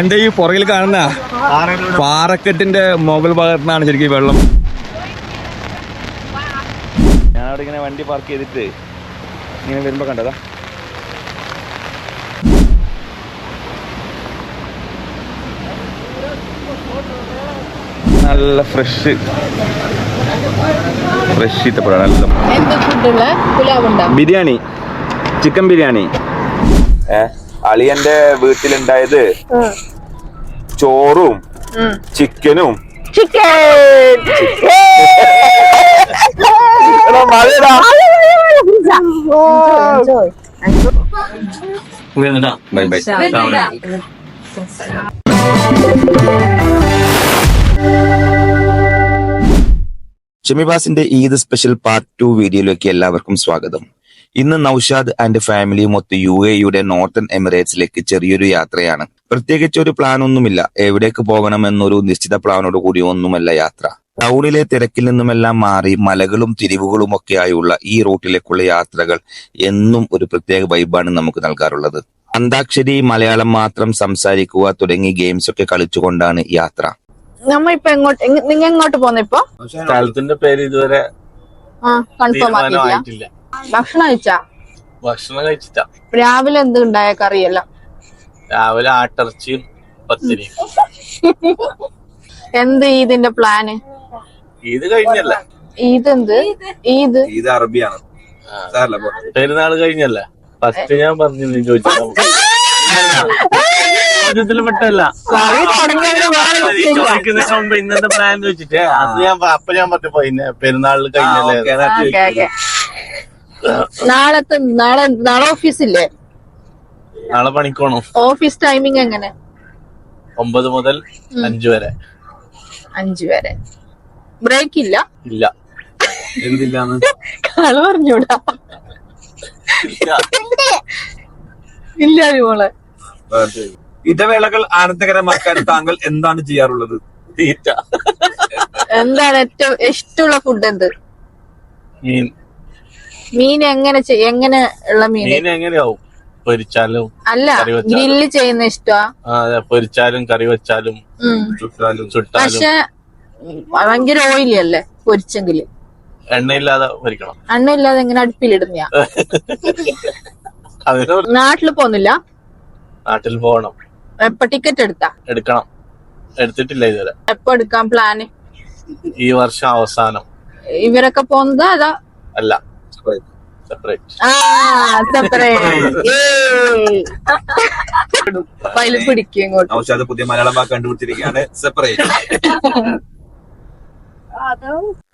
എന്റെ ഈ പുറകിൽ കാണുന്ന? പാറക്കെട്ടിന്റെ മുകൾ ഭാഗത്താണ് ശരിക്കും ഈ വെള്ളം. ഞാൻ അവിടെ ഇങ്ങനെ വണ്ടി പാർക്ക് ചെയ്തിട്ട് ഇങ്ങനെ വരുമ്പോ കണ്ടതാ. നല്ല ഫ്രഷ് ഫ്രഷ് ഈത്തപ്പഴ നല്ല എന്ത് ബിരിയാണി. ചിക്കൻ ബിരിയാണി. ഏ? അളിയന്റെ വീട്ടിലുണ്ടായത് ചോറും ചിക്കനും. ചിക്കൻ. ബൈ ബൈ ഷമിബാസിന്റെ ഈദ് സ്പെഷ്യൽ പാർട്ട് ടു വീഡിയോയിലേക്ക് എല്ലാവർക്കും സ്വാഗതം. ഇന്ന് നൌഷാദ് ആൻഡ് ഫാമിലിയും ഒത്ത് യു എയുടെ നോർത്തേൺ എമിറേറ്റ്സിലേക്ക് ചെറിയൊരു യാത്രയാണ്. പ്രത്യേകിച്ച് ഒരു പ്ലാൻ ഒന്നുമില്ല. എവിടേക്ക് പോകണം എന്നൊരു നിശ്ചിത പ്ലാനോട് കൂടി ഒന്നുമല്ല യാത്ര. ടൗണിലെ തിരക്കിൽ നിന്നുമെല്ലാം മാറി മലകളും തിരിവുകളും ഒക്കെയായുള്ള ഈ റൂട്ടിലേക്കുള്ള യാത്രകൾ എന്നും ഒരു പ്രത്യേക വൈബാണ് നമുക്ക് നൽകാറുള്ളത്. അന്താക്ഷരി മലയാളം മാത്രം സംസാരിക്കുക തുടങ്ങി ഗെയിംസ് ഒക്കെ കളിച്ചുകൊണ്ടാണ് യാത്ര. നമ്മ ഇപ്പൊ എങ്ങോട്ട് എങ്ങ- നിങ്ങ എങ്ങോട്ട് പോന്ന ഇപ്പൊ? സ്ഥലത്തിന്റെ പേര് ഇതുവരെ ആ കൺഫേം തീരുമാനമായിട്ടില്ല. ഭക്ഷണം കഴിച്ചാ? ഭക്ഷണം കഴിച്ചിട്ടാ. രാവിലെ എന്ത് ഉണ്ടായ കറിയല്ല? രാവിലെ ആട്ടിറച്ചിയും പത്തിരിയും. എന്ത് ഈദിന്റെ പ്ലാന്? ഈദ് കഴിഞ്ഞല്ല? ഈദ് എന്ത് ഈദ്. ഈദ് അറബിയാണ്. പെരുന്നാൾ കഴിഞ്ഞല്ല? ഫസ്റ്റ് ഞാൻ പറഞ്ഞു ചോദിച്ചു ചോദ്യത്തിൽ പെട്ടല്ല. ചോദിക്കുന്നതിന് മുമ്പ് ഇന്നത്തെ പ്ലാൻ ചോദിച്ചിട്ട് അത് ഞാൻ അപ്പൊ ഞാൻ പറഞ്ഞു പെരുന്നാളിൽ കഴിഞ്ഞല്ലേ? നാളത്തെ നാളെ നാളെ ഓഫീസില്ലേ നാളെ പണിക്കോണം. ഓഫീസ് ടൈമിംഗ് എങ്ങനെ? ഒമ്പത് മുതൽ അഞ്ചു വരെ. അഞ്ചു വരെ. ബ്രേക്ക് ഇല്ല? ഇല്ല. എന്തില്ലാന്ന്? കള പറഞ്ഞൂടാ. ഇല്ല. മോളെ. ഇടവേളകൾ ആനന്ദകരമാക്കാൻ താങ്കൾ എന്താണ് ചെയ്യാറുള്ളത്? തീറ്റ. എന്താണ് ഏറ്റവും ഇഷ്ടമുള്ള ഫുഡ് എന്ത്? മീൻ. മീൻ എങ്ങനെ എങ്ങനെ ഉള്ള മീൻ? മീൻ എങ്ങനെയാവും? പൊരിച്ചാലും അല്ല കറി വെച്ചാലും. ഗ്രില്ല് ചെയ്യുന്ന ഇഷ്ടമാ പൊരിച്ചാലും കറി വെച്ചാലും ചുട്ടാലും ചുട്ടാലും. പക്ഷെ ഭയങ്കര ഓയിലി അല്ലേ പൊരിച്ചെങ്കിൽ? എണ്ണയില്ലാതെ പൊരിക്കണം. എണ്ണയില്ലാതെ എങ്ങനെ അടുപ്പിലിടുന്ന നാട്ടിൽ പോന്നില്ല നാട്ടിൽ പോകണം. എപ്പ ടിക്കറ്റ് എടുത്താ? എടുക്കണം. എടുത്തിട്ടില്ല ഇതുവരെ. എപ്പ എടുക്കാൻ പ്ലാന് ഈ വർഷം അവസാനം. ഇവരൊക്കെ പോകുന്നത്? അതാ അല്ല. സെപ്പറേറ്റ് ആ സെപ്പറേറ്റ് പുതിയ മലയാളം വാക്ക് കണ്ടുപിടിച്ചിരിക്കുകയാണ് സെപ്പറേറ്റ്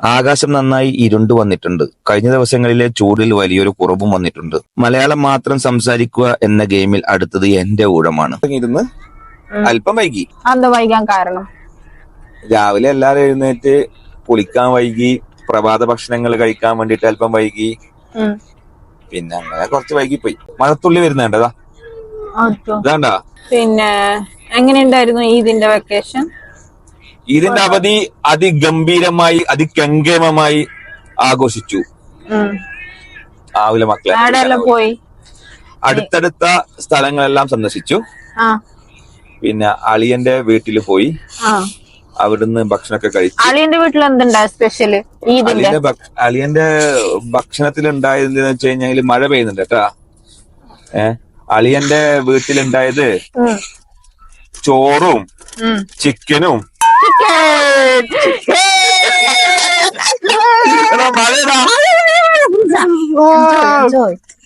ആകാശം നന്നായി ഇരുണ്ടു വന്നിട്ടുണ്ട്. കഴിഞ്ഞ ദിവസങ്ങളിലെ ചൂടിൽ വലിയൊരു കുറവും വന്നിട്ടുണ്ട്. മലയാളം മാത്രം സംസാരിക്കുക എന്ന ഗെയിമിൽ അടുത്തത് എന്റെ ഊഴമാണ്. ഇരുന്ന് അല്പം വൈകി. എന്താ വൈകാൻ കാരണം? രാവിലെ എല്ലാരും എഴുന്നേറ്റ് കുളിക്കാൻ വൈകി. പ്രഭാത ഭക്ഷണങ്ങൾ കഴിക്കാൻ വേണ്ടിട്ട് അല്പം വൈകി. പിന്നെ അങ്ങനെ കുറച്ച് വൈകി പോയി മഴത്തുള്ളി വരുന്നുണ്ടതാ. ഇതാണ്ടാ. പിന്നെ എങ്ങനെയുണ്ടായിരുന്നു ഈദിന്റെ വെക്കേഷൻ ഈദിന്റെ അവധി അതിഗംഭീരമായി അതികങ്കേമമായി ആഘോഷിച്ചു. രാവിലെ മക്കളെ പോയി? അടുത്തടുത്ത സ്ഥലങ്ങളെല്ലാം സന്ദർശിച്ചു. പിന്നെ അളിയന്റെ വീട്ടിൽ പോയി. അവിടുന്ന് ഭക്ഷണമൊക്കെ കഴിച്ചു അളിയന്റെ വീട്ടിൽ എന്തുണ്ടായ സ്പെഷ്യൽ അളിയന്റെ അളിയന്റെ ഭക്ഷണത്തിൽ ഉണ്ടായത് വെച്ച് കഴിഞ്ഞാൽ മഴ പെയ്യുന്നുണ്ട് കേട്ടാ. ഏ? അളിയന്റെ വീട്ടിലുണ്ടായത് ചോറും ചിക്കനും. മഴയെടാ.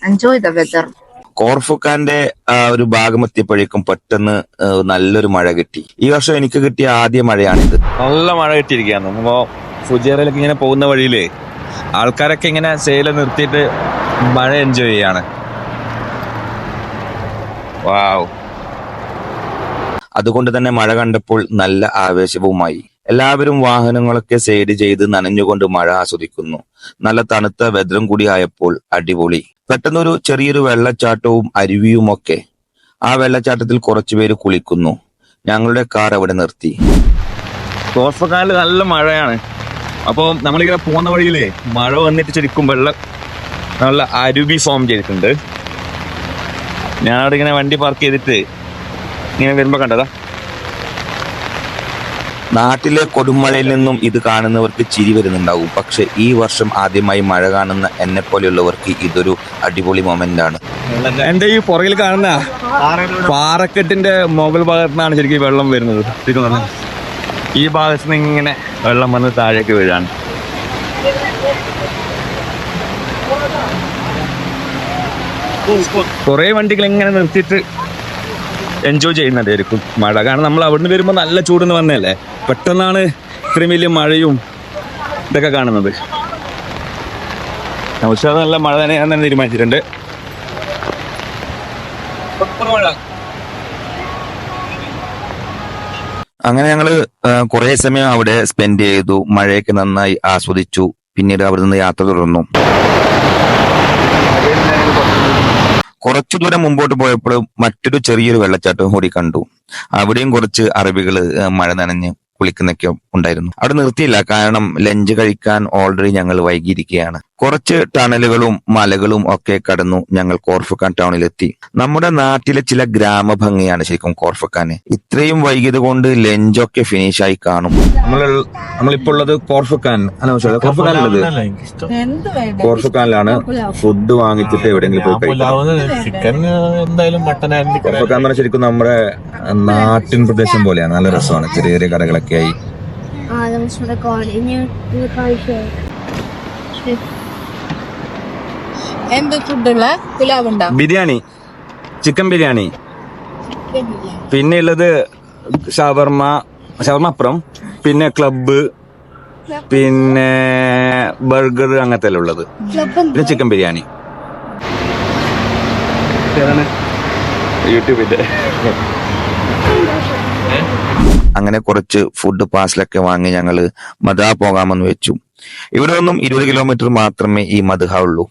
എൻജോയ് ദ വെദർ കോർഫുക്കാന്റെ ആ ഒരു ഭാഗം എത്തിയപ്പോഴേക്കും പെട്ടെന്ന് നല്ലൊരു മഴ കിട്ടി. ഈ വർഷം എനിക്ക് കിട്ടിയ ആദ്യ മഴയാണിത്. നല്ല മഴ കിട്ടിയിരിക്കുകയാണ്. നമ്മ ഫുജേറയിലൊക്കെ ഇങ്ങനെ പോകുന്ന വഴിയിൽ ആൾക്കാരൊക്കെ ഇങ്ങനെ സെയില നിർത്തിയിട്ട് മഴ എൻജോയ് ചെയ്യാണ്. വാവ് അതുകൊണ്ട് തന്നെ മഴ കണ്ടപ്പോൾ നല്ല ആവേശവുമായി. എല്ലാവരും വാഹനങ്ങളൊക്കെ സൈഡ് ചെയ്ത് നനഞ്ഞുകൊണ്ട് മഴ ആസ്വദിക്കുന്നു. നല്ല തണുത്ത വെതറും കൂടി ആയപ്പോൾ അടിപൊളി. പെട്ടെന്നൊരു ചെറിയൊരു വെള്ളച്ചാട്ടവും അരുവിയുമൊക്കെ ആ വെള്ളച്ചാട്ടത്തിൽ കുറച്ചുപേര് കുളിക്കുന്നു. ഞങ്ങളുടെ കാർ അവിടെ നിർത്തി. തോർഫക്കാലിൽ നല്ല മഴയാണ്. അപ്പോൾ നമ്മളിങ്ങനെ പോകുന്ന വഴിയിലേ മഴ വന്നിട്ട് ശരിക്കും വെള്ളം നല്ല അരുവി ഫോം ചെയ്തിട്ടുണ്ട്. ഞാനവിടെ ഇങ്ങനെ വണ്ടി പാർക്ക് ചെയ്തിട്ട് ഇങ്ങനെ വരുമ്പോ കണ്ടതാ. നാട്ടിലെ കൊടുമഴയിൽ നിന്നും ഇത് കാണുന്നവർക്ക് ചിരി വരുന്നുണ്ടാവും. പക്ഷെ ഈ വർഷം ആദ്യമായി മഴ കാണുന്ന എന്നെ പോലെയുള്ളവർക്ക് ഇതൊരു അടിപൊളി മൊമെന്റ് ആണ്. എന്റെ ഈ പുറകിൽ കാണുന്ന പാറക്കെട്ടിന്റെ മുകൾ ഭാഗത്തു നിന്നാണ് ശരിക്കും വെള്ളം വരുന്നത്. ഈ ഭാഗത്ത് നിന്ന് ഇങ്ങനെ വെള്ളം വന്ന് താഴേക്ക് വീഴാണ്. കുറെ വണ്ടികൾ ഇങ്ങനെ നിർത്തിയിട്ട് എൻജോയ് ചെയ്യുന്നുണ്ടായിരിക്കും മഴ കാരണം നമ്മൾ അവിടുന്ന് വരുമ്പോൾ നല്ല ചൂടെന്ന് വന്നതല്ലേ പെട്ടെന്നാണ് ഇത്രയും വലിയ മഴയും ഇതൊക്കെ കാണുന്നത്. പക്ഷേ നല്ല മഴ തന്നെ ഞാൻ തന്നെ തീരുമാനിച്ചിട്ടുണ്ട്. അങ്ങനെ ഞങ്ങൾ കുറെ സമയം അവിടെ സ്പെൻഡ് ചെയ്തു മഴയൊക്കെ നന്നായി ആസ്വദിച്ചു പിന്നീട് അവിടെ നിന്ന് യാത്ര തുടർന്നു. കുറച്ചു ദൂരം മുമ്പോട്ട് പോയപ്പോൾ മറ്റൊരു ചെറിയൊരു വെള്ളച്ചാട്ടം കൂടി കണ്ടു. അവിടെയും കുറച്ച് അറബികൾ മഴ നനഞ്ഞ്. കുളിക്കുന്നൊക്കെ ഉണ്ടായിരുന്നു. അവിടെ നിർത്തിയില്ല. കാരണം ലഞ്ച് കഴിക്കാൻ ഓൾറെഡി ഞങ്ങൾ വൈകിയിരിക്കുകയാണ്. കുറച്ച് ടണലുകളും മലകളും ഒക്കെ കടന്നു ഞങ്ങൾ കോർഫക്കാൻ ടൗണിലെത്തി. നമ്മുടെ നാട്ടിലെ ചില ഗ്രാമഭംഗിയാണ് ശരിക്കും കോർഫക്കാന് ഇത്രയും വൈകിയത് കൊണ്ട് ലഞ്ചൊക്കെ ഫിനിഷായി കാണും. നമ്മൾ നമ്മളിപ്പോൾ ഉള്ളത് കോർഫക്കാൻ കോർഫക്കാനുള്ളത് കോർഫക്കാനിലാണ് ഫുഡ് വാങ്ങിച്ചിട്ട് എവിടെയെങ്കിലും പോയി കോർഫക്കാൻ പറഞ്ഞാൽ ശരിക്കും നമ്മുടെ നാട്ടിൻ പ്രദേശം പോലെയാണ്. നല്ല രസമാണ്. ചെറിയ ചെറിയ കടകളൊക്കെ ആയി. Ah, dat എന്ത് ഫുഡുള്ള പുലാവ് ഉണ്ടോ ബിരിയാണി. ചിക്കൻ ബിരിയാണി. പിന്നെ ഉള്ളത് ഷവർമ ഷവർമ അപ്പുറം പിന്നെ ക്ലബ്ബ് പിന്നെ ബർഗർ അങ്ങനത്തെ ഉള്ളത്. പിന്നെ ചിക്കൻ ബിരിയാണി. യൂട്യൂബിന്റെ. അങ്ങനെ കുറച്ച് ഫുഡ് പാഴ്സലൊക്കെ വാങ്ങി ഞങ്ങൾ മധുഹ പോകാമെന്ന് വെച്ചു. ഇവിടെ നിന്നും ഇരുപത് കിലോമീറ്റർ മാത്രമേ ഈ മധുഹ ഉള്ളൂ.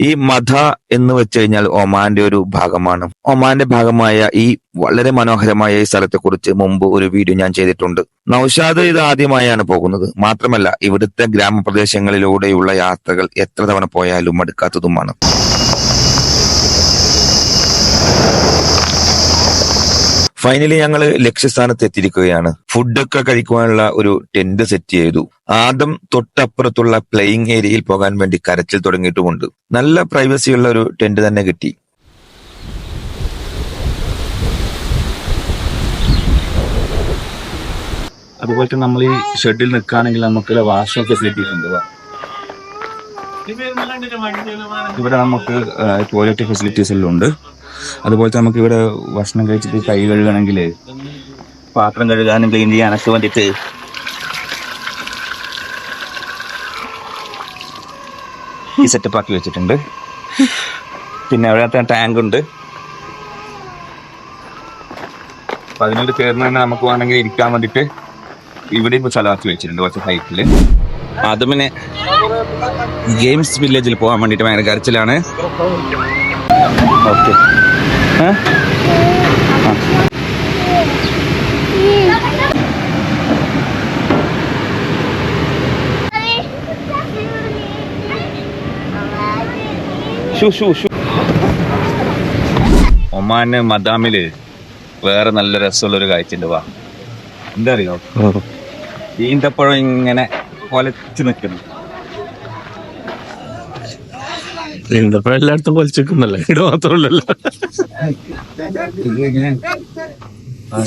ഈ മധ എന്ന് വെച്ച് കഴിഞ്ഞാൽ ഒമാന്റെ ഒരു ഭാഗമാണ്. ഒമാന്റെ ഭാഗമായ ഈ വളരെ മനോഹരമായ ഈ സ്ഥലത്തെ കുറിച്ച് മുമ്പ് ഒരു വീഡിയോ ഞാൻ ചെയ്തിട്ടുണ്ട്. നൌഷാദ് ഇത് ആദ്യമായാണ് പോകുന്നത്. മാത്രമല്ല ഇവിടുത്തെ ഗ്രാമപ്രദേശങ്ങളിലൂടെയുള്ള യാത്രകൾ എത്ര തവണ പോയാലും മടുക്കാത്തതുമാണ് ഫൈനലി ഞങ്ങൾ ലക്ഷ്യസ്ഥാനത്ത് എത്തിയിരിക്കുകയാണ് ഫുഡൊക്കെ കഴിക്കുവാനുള്ള ഒരു ടെന്റ് സെറ്റ് ചെയ്തു. ആദ്യം തൊട്ടപ്പുറത്തുള്ള പ്ലേയിങ് ഏരിയയിൽ പോകാൻ വേണ്ടി കരച്ചിൽ തുടങ്ങിയിട്ടുമുണ്ട്. നല്ല പ്രൈവസി ഉള്ള ഒരു ടെന്റ് തന്നെ കിട്ടി. അതുപോലെ തന്നെ നമ്മൾ ഈ ഷെഡിൽ നിൽക്കുകയാണെങ്കിൽ നമുക്ക് വാഷിംഗ് ഫെസിലിറ്റീസ് ഉണ്ട്. ഇവിടെ നമുക്ക് ടോയ്ലറ്റ് ഫെസിലിറ്റീസ് എല്ലാം ഉണ്ട്. അതുപോലെ നമുക്ക് ഇവിടെ ഭക്ഷണം കഴിച്ചിട്ട് കൈ കഴുകണമെങ്കിൽ പാത്രം കഴുകാനും ക്ലീൻ ചെയ്യാനൊക്കെ വേണ്ടിയിട്ട് ഈ സെറ്റപ്പ് ആക്കി വെച്ചിട്ടുണ്ട്. പിന്നെ അവിടെ ടാങ്ക് ഉണ്ട്. അപ്പൊ അതിനോട് ചേർന്ന് തന്നെ നമുക്ക് വേണമെങ്കിൽ ഇരിക്കാൻ വേണ്ടിയിട്ട് ഇവിടെ ഇപ്പോൾ സ്ഥലമാക്കി വെച്ചിട്ടുണ്ട് കുറച്ച് ഹൈറ്റിൽ അത് പിന്നെ ഗെയിംസ് വില്ലേജിൽ പോകാൻ വേണ്ടിട്ട് ഭയങ്കര കരച്ചിലാണ്. ഓക്കെ ഒമാന് മദാമിൽ വേറെ നല്ല രസമുള്ള ഒരു കാഴ്ചയുണ്ട് വാ. എന്താ അറിയോ? ഈന്തപ്പഴം ഇങ്ങനെ കൊലച്ചു നിൽക്കുന്നു ഈന്തപ്പഴം എല്ലായിടത്തും കൊലച്ചിക്കുന്നല്ലേ ഇവിടെ മാത്രമല്ലല്ലോ.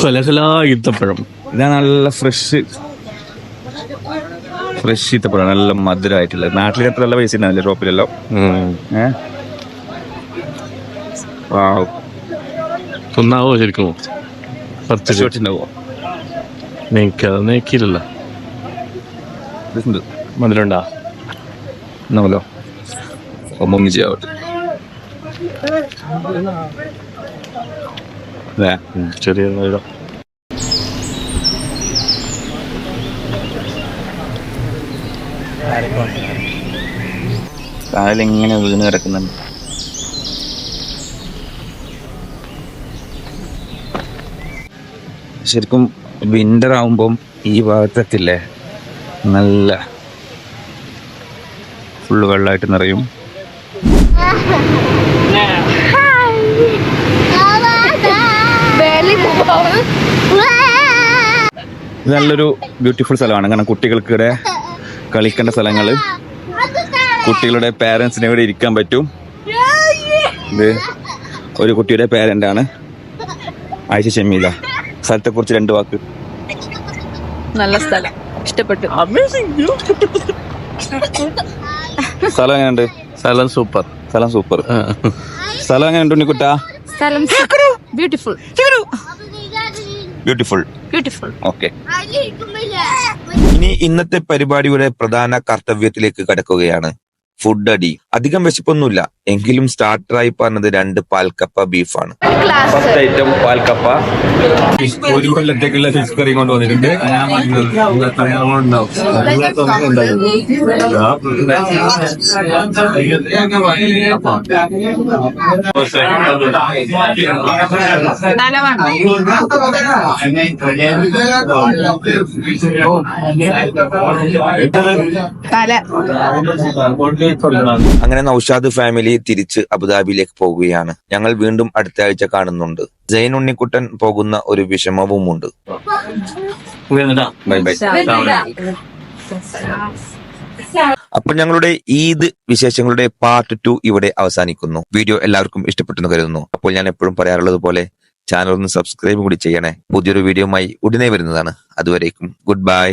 കൊലകല ഈത്തപ്പഴം. ഇതാ നല്ല ഫ്രഷ് ഫ്രഷ് ഈത്തപ്പഴം നല്ല മധുരമായിട്ടുള്ള നാട്ടിൽ എത്ര നല്ല പൈസ ഉണ്ടാവില്ല ഷോപ്പിലല്ലോ. ഏഹ് തിന്നാവോ ശരിക്കും? പത്ത് ഉണ്ടാവോ? നീക്കത് നീക്കിയില്ലല്ലോ മധുരമുണ്ടാ മധുരണ്ടാ ചെയ്യാവട്ടെ അതെ ചെറിയ മധുരം കാലിങ്ങനെ വീണ് കിടക്കുന്നുണ്ട്. ശരിക്കും വിന്റർ ആവുമ്പം ഈ ഭാഗത്തെത്തില്ലേ നല്ല ഫുള്ള് വെള്ളമായിട്ട് നിറയും. ഇത് നല്ലൊരു ബ്യൂട്ടിഫുൾ സ്ഥലമാണ്. കാരണം കുട്ടികൾക്ക് ഇവിടെ കളിക്കേണ്ട സ്ഥലങ്ങൾ. കുട്ടികളുടെ പേരൻസിനെ ഇവിടെ ഇരിക്കാൻ പറ്റും. ഇത് ഒരു കുട്ടിയുടെ പാരന്റ് ആണ്. ആയിഷ ഷമീല. സ്ഥലത്തെ കുറിച്ച് രണ്ട് വാക്ക്. നല്ല സ്ഥലം. ഇഷ്ടപ്പെട്ടു. സ്ഥലം എങ്ങനെയുണ്ട്? സ്ഥലം സൂപ്പർ. സ്ഥലം സൂപ്പർ. സ്ഥലം എങ്ങനെ ഉണ്ട് ഉണ്ണിക്കുട്ട? സ്ഥലം ബ്യൂട്ടിഫുൾ ബ്യൂട്ടിഫുൾ ബ്യൂട്ടിഫുൾ ഓക്കെ ഇനി ഇന്നത്തെ പരിപാടിയുടെ പ്രധാന കർത്തവ്യത്തിലേക്ക് കടക്കുകയാണ്. ഫുഡ് അടി. അധികം വിശപ്പൊന്നുമില്ല. എങ്കിലും സ്റ്റാർട്ടറായി പറഞ്ഞത് രണ്ട് പാൽക്കപ്പ ബീഫാണ് ഫസ്റ്റ് ഐറ്റം പാൽക്കപ്പ ഒരു കൊല്ലത്തേക്കുള്ള ഫിഷ് കറി കൊണ്ടുവന്നിട്ടുണ്ട് അങ്ങനെ നൌഷാദ് ഫാമിലി തിരിച്ച് അബുദാബിയിലേക്ക് പോകുകയാണ്. ഞങ്ങൾ വീണ്ടും അടുത്ത ആഴ്ച കാണുന്നുണ്ട്. ജൈൻ ഉണ്ണിക്കുട്ടൻ പോകുന്ന ഒരു വിഷമവുമുണ്ട്. Bye bye. അപ്പൊ ഞങ്ങളുടെ ഈദ് വിശേഷങ്ങളുടെ പാർട്ട് ടു ഇവിടെ അവസാനിക്കുന്നു. വീഡിയോ എല്ലാവർക്കും ഇഷ്ടപ്പെട്ടെന്ന് കരുതുന്നു. അപ്പോൾ ഞാൻ എപ്പോഴും പറയാറുള്ളത് പോലെ ചാനൽ ഒന്ന് സബ്സ്ക്രൈബ് കൂടി ചെയ്യണേ. പുതിയൊരു വീഡിയോയുമായി ഉടനെ വരുന്നതാണ്. അതുവരേക്കും ഗുഡ് ബൈ